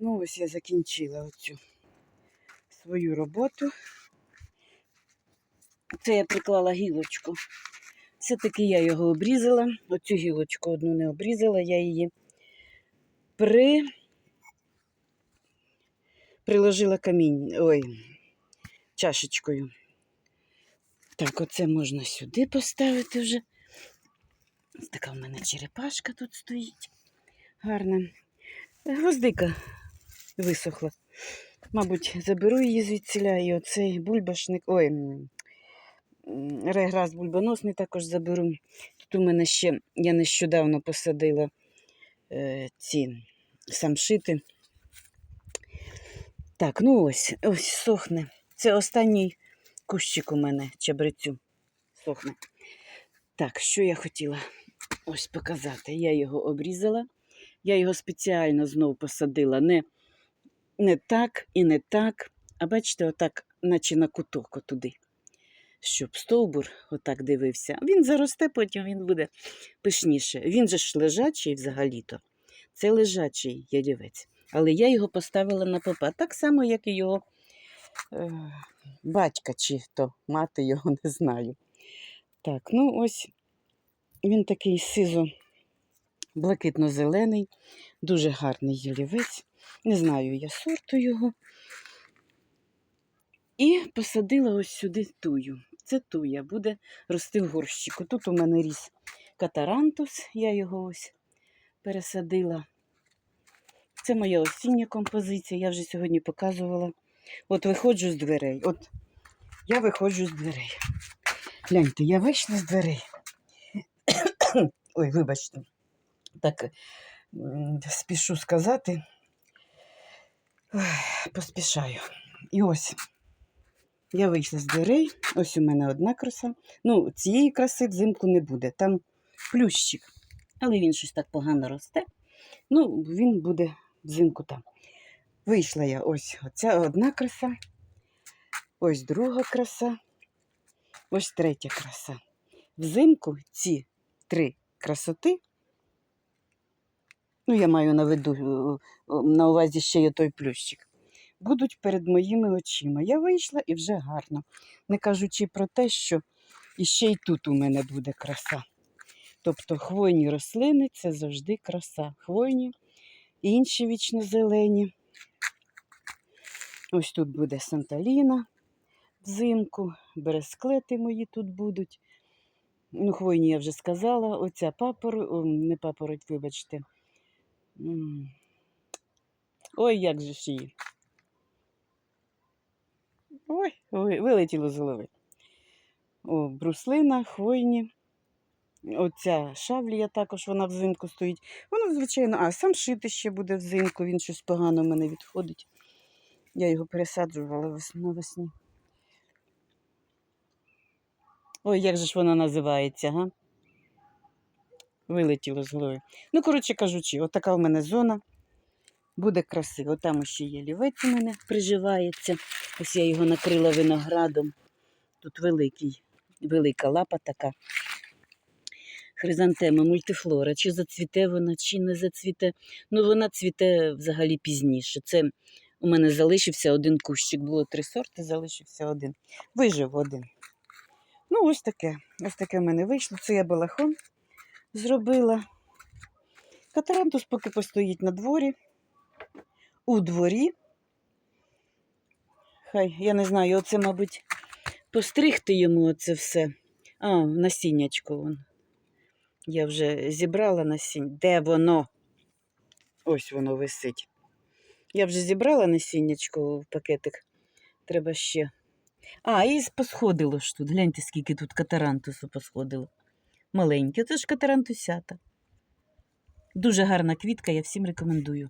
ну ось я закінчила оцю свою роботу. Це я приклала гілочку. Все-таки я його обрізала. Оцю гілочку одну не обрізала, я її при... приложила камінь. Ой, чашечкою. Так, оце можна сюди поставити вже. Ось така в мене черепашка тут стоїть. Гарна. Гвоздика висохла. Мабуть, заберу її звідсіля і оцей бульбашник. Ой, реграс бульбоносний також заберу. Тут у мене ще я нещодавно посадила е, ці самшити. Так, ну ось, ось сохне. Це останній кущик у мене чабрецю. Сохне. Так, що я хотіла ось показати. Я його обрізала. Я його спеціально знов посадила. Не, не так і не так. А бачите, отак, наче на куток отуди. Щоб стовбур отак дивився. Він заросте, потім він буде пишніше. Він же ж лежачий взагалі-то. Це лежачий ядівець. Але я його поставила на попа. Так само, як і його е, батька, чи то мати його не знаю. Так, ну ось він такий сизо блакитно-зелений, дуже гарний ялівець. Не знаю я сорту його. І посадила ось сюди тую. Це туя буде рости в горщику. Тут у мене ріс катарантус, я його ось пересадила. Це моя осіння композиція, я вже сьогодні показувала. От виходжу з дверей. От я виходжу з дверей. Гляньте, я вийшла з дверей. Ой, вибачте. Так спішу сказати. Поспішаю. І ось я вийшла з дверей. Ось у мене одна краса. Ну, цієї краси взимку не буде. Там плющик. Але він щось так погано росте. Ну, він буде взимку там. Вийшла я ось оця одна краса, ось друга краса, ось третя краса. Взимку ці три красоти. Ну, я маю на виду, е, на увазі ще є той плющик. Будуть перед моїми очима. Я вийшла і вже гарно. Не кажучи про те, що іще й тут у мене буде краса. Тобто хвойні рослини це завжди краса. Хвойні, інші вічно-зелені. Ось тут буде Санталіна взимку, бересклети мої тут будуть. Ну, хвойні я вже сказала. Оця папороть, не папороть, вибачте. Ой, як же ж її. Ой, вилетіло з голови. О, бруслина, хвойні. Оця шавлія також вона взимку стоїть. Вона, звичайно, а сам шити ще буде взимку, він щось погано в мене відходить. Я його пересаджувала вес- навесні. Ой, як же ж вона називається, га? Вилетіло з голови. Ну, коротше кажучи, отака в мене зона. Буде красиво. Там ще є лівець у мене приживається. Ось я його накрила виноградом. Тут великий, велика лапа така. Хризантема, мультифлора. Чи зацвіте вона, чи не зацвіте. Ну, вона цвіте взагалі пізніше. Це у мене залишився один кущик. Було три сорти, залишився один. Вижив один. Ну, ось таке. Ось таке в мене вийшло. Це я балахон зробила. Катарантус поки постоїть на дворі. У дворі. Хай, я не знаю, оце, мабуть, постригти йому оце все. А, насіннячко вон. Я вже зібрала насіння. Де воно? Ось воно висить. Я вже зібрала насіннячко в пакетик. Треба ще. А, і посходило ж тут. Гляньте, скільки тут катарантусу посходило. Маленьке, це ж катарантусята. Дуже гарна квітка, я всім рекомендую.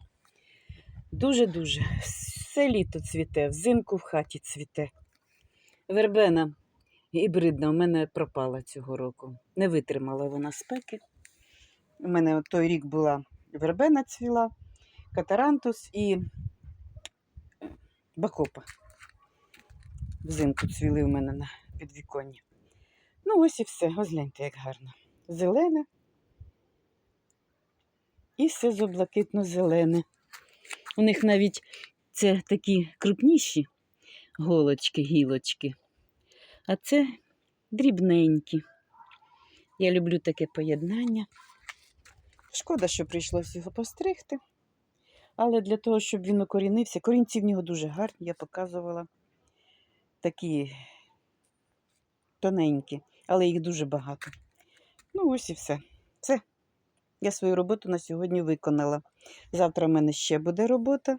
Дуже-дуже. Все літо цвіте, взимку в хаті цвіте. Вербена гібридна у мене пропала цього року. Не витримала вона спеки. У мене той рік була вербена цвіла, катарантус і бакопа. Взимку цвіли у мене на підвіконні. Ну, ось і все. Ось гляньте, як гарно. Зелене і сизо-блакитно-зелене. У них навіть це такі крупніші голочки, гілочки. А це дрібненькі. Я люблю таке поєднання. Шкода, що прийшлося його постригти. Але для того, щоб він укорінився, корінці в нього дуже гарні, я показувала. Такі тоненькі, але їх дуже багато. Ну, ось і все. Все. Я свою роботу на сьогодні виконала. Завтра в мене ще буде робота.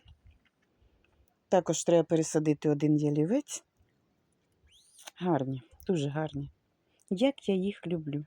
Також треба пересадити один ялівець. Гарні, дуже гарні. Як я їх люблю.